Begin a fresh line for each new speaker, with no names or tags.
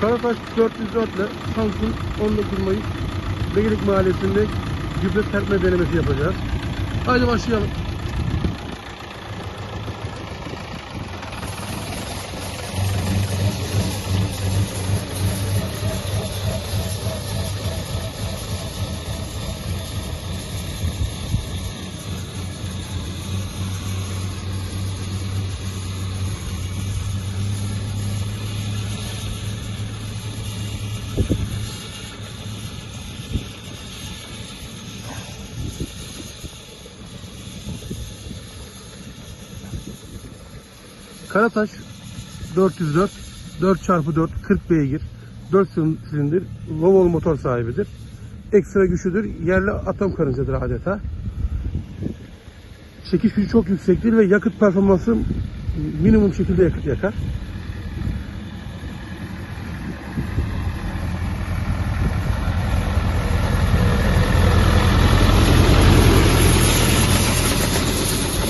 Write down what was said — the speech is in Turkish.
Karataş 404 ile Samsun 19 Mayıs Begilik Mahallesi'nde gübre serpme denemesi yapacağız. Haydi başlayalım. Karataş 404 4x4 40 beygir 4 silindir Volvo motor sahibidir. Ekstra güçlüdür. Yerli atom karıncadır adeta. Çekiş gücü çok yüksektir ve yakıt performansı minimum şekilde yakıt yakar.